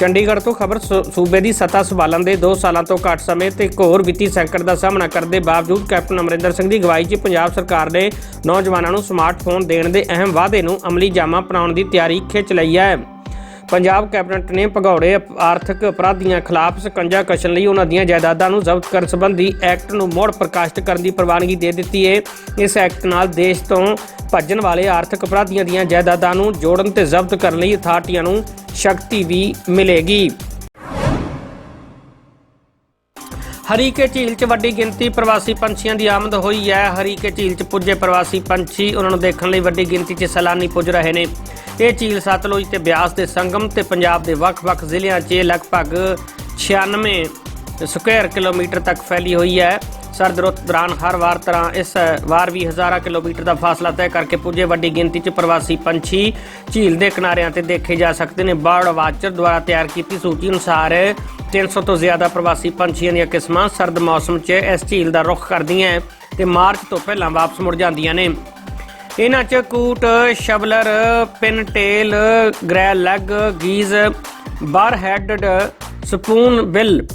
ਚੰਡੀਗੜ੍ਹ ਤੋਂ ਖਬਰ ਸੂਬੇ ਦੀ ਸੱਤਾ ਸੰਭਾਲਣ ਦੇ 2 ਸਾਲਾਂ ਤੋਂ ਘੱਟ ਸਮੇਂ ਤੇ ਘੋਰ ਵਿੱਤੀ ਸੰਕਟ ਦਾ ਸਾਹਮਣਾ ਕਰਨ ਦੇ ਬਾਵਜੂਦ ਕੈਪਟਨ ਅਮਰਿੰਦਰ ਸਿੰਘ ਦੀ ਅਗਵਾਈ 'ਚ ਪੰਜਾਬ ਸਰਕਾਰ ਨੇ ਨੌਜਵਾਨਾਂ ਨੂੰ ਸਮਾਰਟਫੋਨ ਦੇਣ ਦੇ ਅਹਿਮ ਵਾਅਦੇ ਨੂੰ ਅਮਲੀ ਜਾਮਾ ਬਣਾਉਣ ਦੀ ਤਿਆਰੀ ਖਿੱਚ ਲਈ ਹੈ। ਪੰਜਾਬ ਕੈਬਨਿਟ ਨੇ ਭਗੌੜੇ ਅਪ- ਆਰਥਿਕ ਅਪਰਾਧੀਆਂ ਖਿਲਾਫ ਸਕੰਜਾ ਕਸ਼ਣ ਲਈ ਉਹਨਾਂ ਦੀਆਂ ਜਾਇਦਾਦਾਂ ਨੂੰ ਜ਼ਬਤ ਕਰਨ ਸੰਬੰਧੀ ਐਕਟ ਨੂੰ ਮੁੜ ਪ੍ਰਕਾਸ਼ਿਤ ਕਰਨ ਦੀ ਪ੍ਰਵਾਨਗੀ ਦੇ ਦਿੱਤੀ ਹੈ ਇਸ ਐਕਟ ਨਾਲ ਦੇਸ਼ ਤੋਂ ਭੱਜਣ ਵਾਲੇ ਆਰਥਿਕ ਅਪਰਾਧੀਆਂ ਦੀਆਂ ਜਾਇਦਾਦਾਂ ਨੂੰ ਜੋੜਨ ਤੇ ਜ਼ਬਤ ਕਰਨ ਲਈ ਅਥਾਰਟੀਆਂ ਨੂੰ ਸ਼ਕਤੀ ਵੀ ਮਿਲੇਗੀ। ਹਰੀਕੇ ਝੀਲ 'ਚ ਵੱਡੀ ਗਿਣਤੀ ਪ੍ਰਵਾਸੀ ਪੰਛੀਆਂ ਦੀ ਆਮਦ ਹੋਈ ਹੈ। ਹਰੀਕੇ ਝੀਲ 'ਚ ਪੁੱਜੇ ਪ੍ਰਵਾਸੀ ਪੰਛੀ ਉਹਨਾਂ ਨੂੰ ਦੇਖਣ ਲਈ ਵੱਡੀ ਗਿਣਤੀ 'ਚ ਸੈਲਾਨੀ ਪੁੱਜ ਰਹੇ ਨੇ। ਇਹ ਝੀਲ ਸਤਲੁਜ ਤੇ ਬਿਆਸ ਦੇ ਸੰਗਮ ਤੇ ਪੰਜਾਬ ਦੇ ਵੱਖ-ਵੱਖ ਜ਼ਿਲ੍ਹਿਆਂ 'ਚ ਲਗਭਗ 96 ਸਕੁਅਰ ਕਿਲੋਮੀਟਰ ਤੱਕ ਫੈਲੀ ਹੋਈ ਹੈ। ਸਰਦ ਰੁੱਤ ਦੌਰਾਨ ਹਰ ਵਾਰ ਤਰ੍ਹਾਂ ਇਸ ਵਾਰ ਵੀ ਹਜ਼ਾਰਾਂ ਕਿਲੋਮੀਟਰ ਦਾ ਫਾਸਲਾ ਤੈਅ ਕਰਕੇ ਪੁੱਜੇ। ਵੱਡੀ ਗਿਣਤੀ 'ਚ ਪ੍ਰਵਾਸੀ ਪੰਛੀ ਝੀਲ ਦੇ ਕਿਨਾਰਿਆਂ ਤੇ ਦੇਖੇ ਜਾ ਸਕਦੇ ਨੇ। ਬਰਡ ਵਾਚਰ ਦੁਆਰਾ ਤਿਆਰ ਕੀਤੀ ਸੂਚੀ ਅਨੁਸਾਰ 300 ਤੋਂ ਜ਼ਿਆਦਾ ਪ੍ਰਵਾਸੀ ਪੰਛੀਆਂ ਦੀਆਂ ਕਿਸਮਾਂ ਸਰਦ ਮੌਸਮ 'ਚ ਇਸ ਝੀਲ ਦਾ ਰੁੱਖ ਕਰਦੀਆਂ ਤੇ ਮਾਰਚ ਤੋਂ ਪਹਿਲਾਂ ਵਾਪਸ ਮੁੜ ਜਾਂਦੀਆਂ ਨੇ। ਇਹਨਾਂ 'ਚ coot, shoveler, pintail greylag geese bar headed spoonbill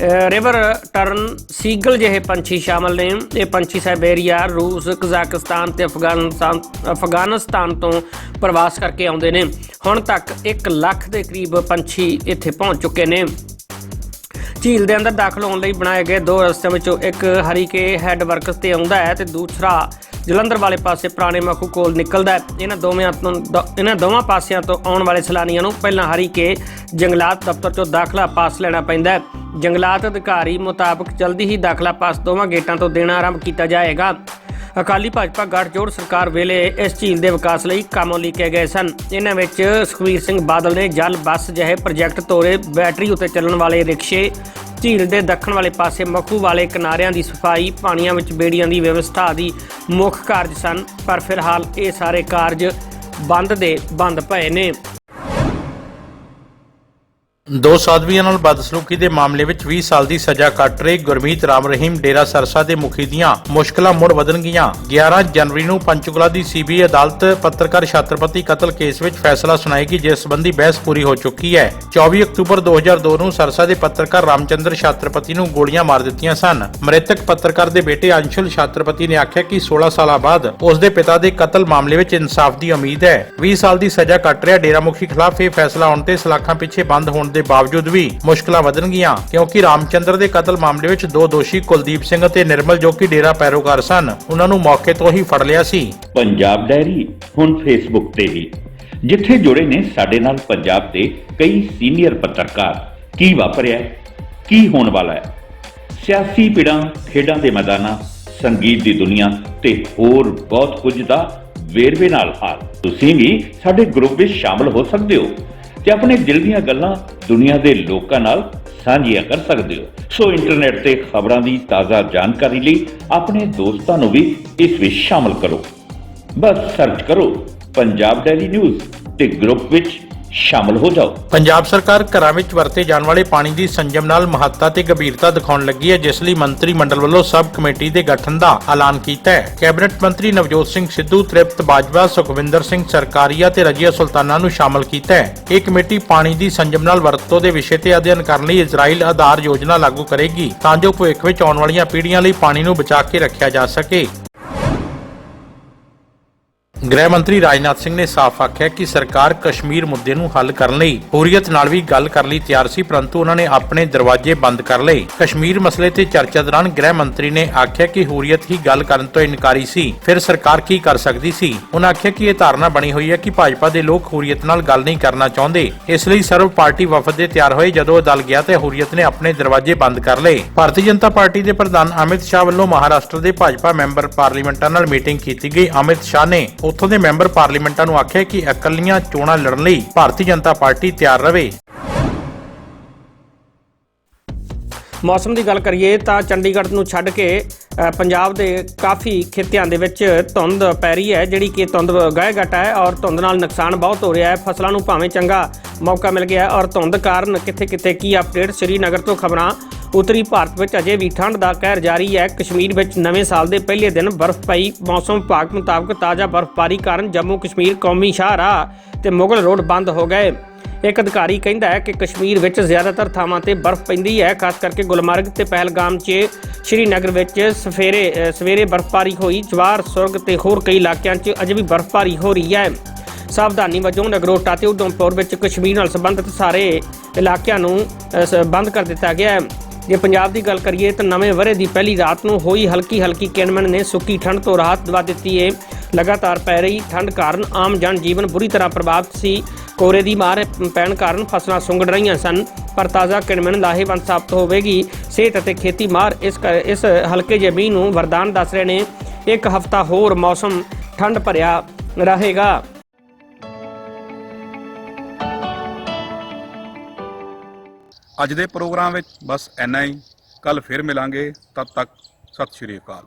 river tern seagull ਜਿਹੇ ਪੰਛੀ ਸ਼ਾਮਲ ਨੇ। ਇਹ ਪੰਛੀ ਸਾਈਬੇਰੀਆ ਰੂਸ, ਕਜ਼ਾਕਿਸਤਾਨ ਤੇ ਅਫਗਾਨਿਸਤਾਨ ਅਫਗਾਨਿਸਤਾਨ ਤੋਂ ਪ੍ਰਵਾਸ ਕਰਕੇ ਆਉਂਦੇ ਨੇ। ਹੁਣ ਤੱਕ 1 ਲੱਖ ਦੇ ਕਰੀਬ ਪੰਛੀ ਇੱਥੇ ਪਹੁੰਚ ਚੁੱਕੇ ਨੇ। ਝੀਲ ਦੇ ਅੰਦਰ ਦਾਖਲ ਹੋਣ ਲਈ ਬਣਾਏ ਗਏ ਦੋ ਰਸਤਿਆਂ ਵਿੱਚੋਂ ਇੱਕ ਹਰੀਕੇ ਹੈੱਡ ਵਰਕਸ ਤੇ ਆਉਂਦਾ ਹੈ ਤੇ ਦੂਸਰਾ ਜਲੰਧਰ ਵਾਲੇ ਪਾਸੇ ਪੁਰਾਣੇ ਮਖੂ ਕੋਲ ਨਿਕਲਦਾ ਹੈ। ਇਹਨਾਂ ਦੋਵੇਂ ਤੋਂ ਦ- ਇਹਨਾਂ ਦੋਵਾਂ ਪਾਸਿਆਂ ਤੋਂ ਆਉਣ ਵਾਲੇ ਸੈਲਾਨੀਆਂ ਨੂੰ ਪਹਿਲਾਂ ਹਰੀਕੇ ਜੰਗਲਾਤ ਦਫ਼ਤਰ ਚੋਂ ਦਾਖਲਾ ਪਾਸ ਲੈਣਾ ਪੈਂਦਾ ਹੈ। ਜੰਗਲਾਤ ਅਧਿਕਾਰੀ ਮੁਤਾਬਕ ਜਲਦੀ ਹੀ ਦਾਖਲਾ ਪਾਸ ਦੋਵਾਂ ਗੇਟਾਂ ਤੋਂ ਦੇਣਾ ਆਰੰਭ ਕੀਤਾ ਜਾਏਗਾ। ਅਕਾਲੀ ਭਾਜਪਾ ਗੱਠਜੋੜ ਸਰਕਾਰ ਵੇਲੇ ਇਸ ਝੀਲ ਦੇ ਵਿਕਾਸ ਲਈ ਕੰਮ ਲਿਖੇ ਗਏ ਸਨ। ਇਹਨਾਂ ਵਿੱਚ ਸੁਖਬੀਰ ਸਿੰਘ ਬਾਦਲ ਨੇ ਜਲ ਬੱਸ ਜਿਹੇ ਪ੍ਰੋਜੈਕਟ ਤੋਰੇ, ਬੈਟਰੀ ਉੱਤੇ ਚੱਲਣ ਵਾਲੇ ਰਿਕਸ਼ੇ, ਝੀਲ ਦੇ ਦੱਖਣ ਵਾਲੇ ਪਾਸੇ ਮੱਖੂ ਵਾਲੇ ਕਿਨਾਰਿਆਂ ਦੀ ਸਫ਼ਾਈ, ਪਾਣੀਆਂ ਵਿੱਚ ਬੇੜੀਆਂ ਦੀ ਵਿਵਸਥਾ ਆਦਿ ਮੁੱਖ ਕਾਰਜ ਸਨ, ਪਰ ਫਿਲਹਾਲ ਇਹ ਸਾਰੇ ਕਾਰਜ ਬੰਦ ਦੇ ਬੰਦ ਪਏ ਨੇ। ਦੋ ਸਾਧਵੀਆਂ ਨਾਲ ਬਦਸਲੂਕੀ ਦੇ ਮਾਮਲੇ ਵਿੱਚ 20 ਸਾਲ ਦੀ ਸਜ਼ਾ ਕੱਟ ਰਹੇ ਗੁਰਮੀਤ ਰਾਮ ਰਹੀਮ ਡੇਰਾ ਸਰਸਾ ਦੇ ਮੁਖੀ ਦੀਆਂ ਮੁਸ਼ਕਲਾਂ ਮੁੜ ਵਧਣਗੀਆਂ। 11 ਜਨਵਰੀ ਨੂੰ ਪੰਚਕੁਲਾ ਦੀ ਸੀਬੀਆਈ ਅਦਾਲਤ ਪੱਤਰਕਾਰ ਛਾਤਰਪਤੀ ਕਤਲ ਕੇਸ ਵਿੱਚ ਫੈਸਲਾ ਸੁਣਾਏਗੀ, ਜਿਸ ਸੰਬੰਧੀ ਬਹਿਸ ਪੂਰੀ ਹੋ ਚੁੱਕੀ ਹੈ। 24 ਅਕਤੂਬਰ 2002 ਨੂੰ ਸਰਸਾ ਦੇ ਪੱਤਰਕਾਰ ਰਾਮਚੰਦਰ ਛਾਤਰਪਤੀ ਨੂੰ ਗੋਲੀਆਂ ਮਾਰ ਦਿੱਤੀਆਂ ਸਨ। ਮ੍ਰਿਤਕ ਪੱਤਰਕਾਰ ਦੇ ਬੇਟੇ ਅੰਸ਼ੁਲ ਛਾਤਰਪਤੀ ਨੇ ਆਖਿਆ ਕਿ 16 ਸਾਲਾਂ ਬਾਅਦ ਉਸ ਦੇ ਪਿਤਾ ਦੇ ਕਤਲ ਮਾਮਲੇ ਵਿੱਚ ਇਨਸਾਫ ਦੀ ਉਮੀਦ ਹੈ। 20 ਸਾਲ ਦੀ ਸਜ਼ਾ ਕੱਟ ਰਿਹਾ ਡੇਰਾ ਮੁਖੀ ਖਿਲਾਫ ਇਹ ਫੈਸਲਾ ਆਉਣ ਤੇ ਸਲਾਖਾਂ ਪਿੱਛੇ ਬੰਦ ਹੋਣ ਦੇ ਬਾਵਜੂਦ ਵੀ ਮੁਸ਼ਕਲਾਂ ਵਧਣਗੀਆਂ, ਕਿਉਂਕਿ ਰਾਮਚੰਦਰ ਦੇ ਕਤਲ ਮਾਮਲੇ ਵਿੱਚ ਦੋ ਦੋਸ਼ੀ ਕੁਲਦੀਪ ਸਿੰਘ ਅਤੇ ਨਿਰਮਲ ਜੋ ਕਿ ਡੇਰਾ ਪੈਰੋਕਾਰ ਸਨ, ਉਹਨਾਂ ਨੂੰ ਮੌਕੇ ਤੋਂ ਹੀ ਫੜ ਲਿਆ ਸੀ। ਪੰਜਾਬ ਡਾਇਰੀ, ਹੁਣ ਫੇਸਬੁੱਕ ਤੇ ਵੀ ਜਿੱਥੇ ਜੁੜੇ ਨੇ ਸਾਡੇ ਨਾਲ ਪੰਜਾਬ ਦੇ ਕਈ ਸੀਨੀਅਰ ਪੱਤਰਕਾਰ। ਕੀ ਵਾਪਰਿਆ ਕੀ ਹੋਣ ਵਾਲਾ ਹੈ? ਸਿਆਸੀ ਪਿੜਾਂ ਖੇਡਾਂ ਦੇ ਮੈਦਾਨਾਂ, ਸੰਗੀਤ ਦੀ ਦੁਨੀਆ ਤੇ ਹੋਰ ਬਹੁਤ ਕੁਝ ਦਾ ਵੇਰਵੇ ਨਾਲ ਹਾਲ। ਤੁਸੀਂ ਵੀ ਸਾਡੇ ਗਰੁੱਪ ਵਿੱਚ ਸ਼ਾਮਲ ਹੋ ਸਕਦੇ ਹੋ। ਤੇ ਆਪਣੇ ਦਿਲ ਦੀਆਂ ਗੱਲਾਂ ਦੁਨੀਆ ਦੇ ਲੋਕਾਂ ਨਾਲ ਸਾਂਝੀਆਂ ਕਰ ਸਕਦੇ ਹੋ। ਸੋ ਇੰਟਰਨੈਟ ਤੇ ਖਬਰਾਂ ਦੀ ਤਾਜ਼ਾ ਜਾਣਕਾਰੀ ਲਈ ਆਪਣੇ ਦੋਸਤਾਂ ਨੂੰ ਵੀ ਇਸ ਵਿੱਚ ਸ਼ਾਮਲ ਕਰੋ। ਬਸ ਸਰਚ ਕਰੋ, ਪੰਜਾਬ ਡੈਲੀ ਨਿਊਜ਼ ਤੇ ਗਰੁੱਪ ਵਿੱਚ ਸ਼ਾਮਲ ਹੋ ਜਾਓ। ਪੰਜਾਬ ਸਰਕਾਰ ਘਰਾਂ ਵਿੱਚ ਵਰਤੇ ਜਾਣ ਵਾਲੇ ਪਾਣੀ ਦੀ ਸੰਜਮ ਨਾਲ ਮਹੱਤਤਾ ਤੇ ਗੰਭੀਰਤਾ ਦਿਖਾਉਣ ਲੱਗੀ ਹੈ, ਜਿਸ ਲਈ ਮੰਤਰੀ ਮੰਡਲ ਵੱਲੋਂ ਸਬ ਕਮੇਟੀ ਦੇ ਗਠਨ ਦਾ ਐਲਾਨ ਕੀਤਾ ਹੈ। ਕੈਬਨਿਟ ਮੰਤਰੀ ਨਵਜੋਤ ਸਿੰਘ ਸਿੱਧੂ, ਤ੍ਰਿਪਤ ਬਾਜਵਾ, ਸੁਖਵਿੰਦਰ ਸਿੰਘ ਸਰਕਾਰੀਆ ਤੇ ਰਜੀਆ ਸੁਲਤਾਨਾ ਨੂੰ ਸ਼ਾਮਲ ਕੀਤਾ ਹੈ। ਇਹ ਕਮੇਟੀ ਪਾਣੀ ਦੀ ਸੰਜਮ ਨਾਲ ਵਰਤੋਂ ਦੇ ਵਿਸ਼ੇ ਤੇ ਅਧਿਐਨ ਕਰਨ ਲਈ ਇਜ਼ਰਾਈਲ ਆਧਾਰ ਯੋਜਨਾ ਲਾਗੂ ਕਰੇਗੀ, ਤਾਂ ਜੋ ਭਵਿੱਖ ਵਿੱਚ ਆਉਣ ਵਾਲੀਆਂ ਪੀੜ੍ਹੀਆਂ ਲਈ ਪਾਣੀ ਨੂੰ ਬਚਾ ਕੇ ਰੱਖਿਆ ਜਾ ਸਕੇ। ਗ੍ਰਹਿ ਮੰਤਰੀ ਰਾਜਨਾਥ ਸਿੰਘ ਨੇ ਸਾਫ਼ ਆਖਿਆ ਕਿ ਸਰਕਾਰ ਕਸ਼ਮੀਰ ਮੁੱਦੇ ਨੂੰ ਹੱਲ ਕਰਨ ਲਈ ਹੁਰੀਅਤ ਨਾਲ ਵੀ ਗੱਲ ਕਰਨ ਲਈ ਤਿਆਰ ਸੀ, ਪਰੰਤੂ ਉਹਨਾਂ ਨੇ ਆਪਣੇ ਦਰਵਾਜ਼ੇ ਬੰਦ ਕਰ ਲਏ। ਕਸ਼ਮੀਰ ਮਸਲੇ ਤੇ ਚਰਚਾ ਦੌਰਾਨ ਗ੍ਰਹਿ ਮੰਤਰੀ ਨੇ ਆਖਿਆ ਕਿ ਹੁਰੀਅਤ ਹੀ ਗੱਲ ਕਰਨ ਤੋਂ ਇਨਕਾਰੀ ਸੀ। ਫਿਰ ਸਰਕਾਰ ਕੀ ਕਰ ਸਕਦੀ ਸੀ? ਉਹਨਾਂ ਆਖਿਆ ਕਿ ਇਹ ਧਾਰਨਾ ਬਣੀ ਹੋਈ ਹੈ ਕਿ ਭਾਜਪਾ ਦੇ ਲੋਕ ਹੁਰੀਅਤ ਨਾਲ ਗੱਲ ਨਹੀਂ ਕਰਨਾ ਚਾਹੁੰਦੇ। ਇਸ ਲਈ ਸਰਵ ਪਾਰਟੀ ਵਫਦ ਦੇ ਤਿਆਰ ਹੋਏ, ਜਦੋਂ ਦਲ ਗਿਆ ਤੇ ਹੁਰੀਅਤ ਨੇ ਆਪਣੇ ਦਰਵਾਜ਼ੇ ਬੰਦ ਕਰ ਲਏ। ਭਾਰਤੀ ਜਨਤਾ ਪਾਰਟੀ ਦੇ ਪ੍ਰਧਾਨ ਅਮਿਤ ਸ਼ਾਹ ਵੱਲੋਂ ਮਹਾਰਾਸ਼ਟਰ ਦੇ ਭਾਜਪਾ ਮੈਂਬਰ ਪਾਰਲੀਮੈਂਟਾਂ ਨਾਲ ਮੀਟਿੰਗ ਕੀਤੀ ਗਈ। ਅਮਿਤ ਸ਼ਾਹ ਨੇ ਉੱਥੋਂ ਦੇ ਮੈਂਬਰ ਪਾਰਲੀਮੈਂਟਾਂ ਨੂੰ ਆਖਿਆ ਕਿ ਇਕੱਲੀਆਂ ਚੋਣਾਂ ਲੜਨ ਲਈ ਭਾਰਤੀ ਜਨਤਾ ਪਾਰਟੀ ਤਿਆਰ ਰਵੇ। ਮੌਸਮ ਦੀ ਗੱਲ ਕਰੀਏ ਤਾਂ ਚੰਡੀਗੜ੍ਹ ਨੂੰ ਛੱਡ ਕੇ ਪੰਜਾਬ ਦੇ ਕਾਫੀ ਖਿੱਤਿਆਂ ਦੇ ਵਿੱਚ ਧੁੰਦ ਪੈ ਰਹੀ ਹੈ, ਜਿਹੜੀ ਕਿ ਧੁੰਦ ਗਾਇ ਹੈ ਔਰ ਧੁੰਦ ਨਾਲ ਨੁਕਸਾਨ ਬਹੁਤ ਹੋ ਰਿਹਾ ਹੈ। ਫਸਲਾਂ ਨੂੰ ਭਾਵੇਂ ਚੰਗਾ ਮੌਕਾ ਮਿਲ ਗਿਆ ਔਰ ਧੁੰਦ ਕਾਰਨ ਕਿੱਥੇ-ਕਿੱਥੇ ਕੀ ਅਪਡੇਟ? ਸ੍ਰੀਨਗਰ ਤੋਂ ਖਬਰਾਂ, ਉੱਤਰੀ ਭਾਰਤ ਵਿੱਚ ਅਜੇ ਵੀ ਠੰਡ ਦਾ ਕਹਿਰ ਜਾਰੀ ਹੈ। ਕਸ਼ਮੀਰ ਵਿੱਚ ਨਵੇਂ ਸਾਲ ਦੇ ਪਹਿਲੇ ਦਿਨ ਬਰਫ਼ ਪਈ। ਮੌਸਮ ਵਿਭਾਗ ਮੁਤਾਬਕ ਤਾਜ਼ਾ ਬਰਫ਼ਬਾਰੀ ਕਾਰਨ ਜੰਮੂ ਕਸ਼ਮੀਰ ਕੌਮੀ ਸ਼ਾਹਰਾਹ ਤੇ ਮੁਗਲ ਰੋਡ ਬੰਦ ਹੋ ਗਏ। ਇੱਕ ਅਧਿਕਾਰੀ ਕਹਿੰਦਾ ਹੈ ਕਿ ਕਸ਼ਮੀਰ ਵਿੱਚ ਜ਼ਿਆਦਾਤਰ ਥਾਵਾਂ ਤੇ ਬਰਫ਼ ਪੈਂਦੀ ਹੈ ਖਾਸ ਕਰਕੇ ਗੁਲਮਰਗ ਤੇ ਪਹਿਲਗਾਮ 'ਚ ਸ਼੍ਰੀਨਗਰ ਵਿੱਚ ਸਵੇਰੇ ਸਵੇਰੇ ਬਰਫ਼ਬਾਰੀ ਹੋਈ। ਜਵਾਰ ਸੁਰਗ ਤੇ ਹੋਰ ਕਈ ਇਲਾਕਿਆਂ 'ਚ ਅਜੇ ਵੀ ਬਰਫ਼ਬਾਰੀ ਹੋ ਰਹੀ ਹੈ। ਸਾਵਧਾਨੀ ਵਜੋਂ ਨਗਰੋਟਾ ਤੇ ਉਧਮਪੁਰ ਵਿੱਚ ਕਸ਼ਮੀਰ ਨਾਲ ਸੰਬੰਧਿਤ ਸਾਰੇ ਇਲਾਕਿਆਂ ਨੂੰ ਅ, ਬੰਦ ਕਰ ਦਿੱਤਾ ਗਿਆ ਹੈ। ਜੇ ਪੰਜਾਬ ਦੀ ਗੱਲ ਕਰੀਏ ਤਾਂ ਨਵੇਂ ਵਰੇ ਦੀ ਪਹਿਲੀ ਰਾਤ ਨੂੰ ਹੋਈ ਹਲਕੀ ਹਲਕੀ ਕਿਣਮਣ ਨੇ ਸੁੱਕੀ ਠੰਡ ਤੋਂ ਰਾਹਤ ਦਵਾ ਦਿੱਤੀ ਹੈ ਲਗਾਤਾਰ ਪੈ ਰਹੀ ਠੰਡ ਕਾਰਨ ਆਮ ਜਨ ਜੀਵਨ ਬੁਰੀ ਤਰ੍ਹਾਂ ਪ੍ਰਭਾਵਿਤ ਸੀ। ਕੋਰੇ ਦੀ ਮਾਰ ਪੈਣ ਕਾਰਨ ਫਸਲਾਂ ਸੁੰਗੜ ਰਹੀਆਂ ਸਨ, ਪਰ ਤਾਜ਼ਾ ਕਿਣਮਣ ਲਾਹੇਵੰਦ ਸਾਬਤ ਹੋਵੇਗੀ। ਸਿਹਤ ਅਤੇ ਖੇਤੀ ਮਾਰ ਇਸ ਇਸ ਹਲਕੇ ਜਿਹੇ ਨੂੰ ਵਰਦਾਨ ਦੱਸ ਰਹੇ ਨੇ। ਇੱਕ ਹਫਤਾ ਹੋਰ ਮੌਸਮ ਠੰਡ ਭਰਿਆ ਰਹੇਗਾ। ਅੱਜ ਦੇ ਪ੍ਰੋਗਰਾਮ ਵਿੱਚ ਬਸ ਇੰਨਾ ਹੀ। ਕੱਲ ਫਿਰ ਮਿਲਾਂਗੇ। ਤਦ ਤੱਕ ਸਤਿ ਸ਼੍ਰੀ ਅਕਾਲ।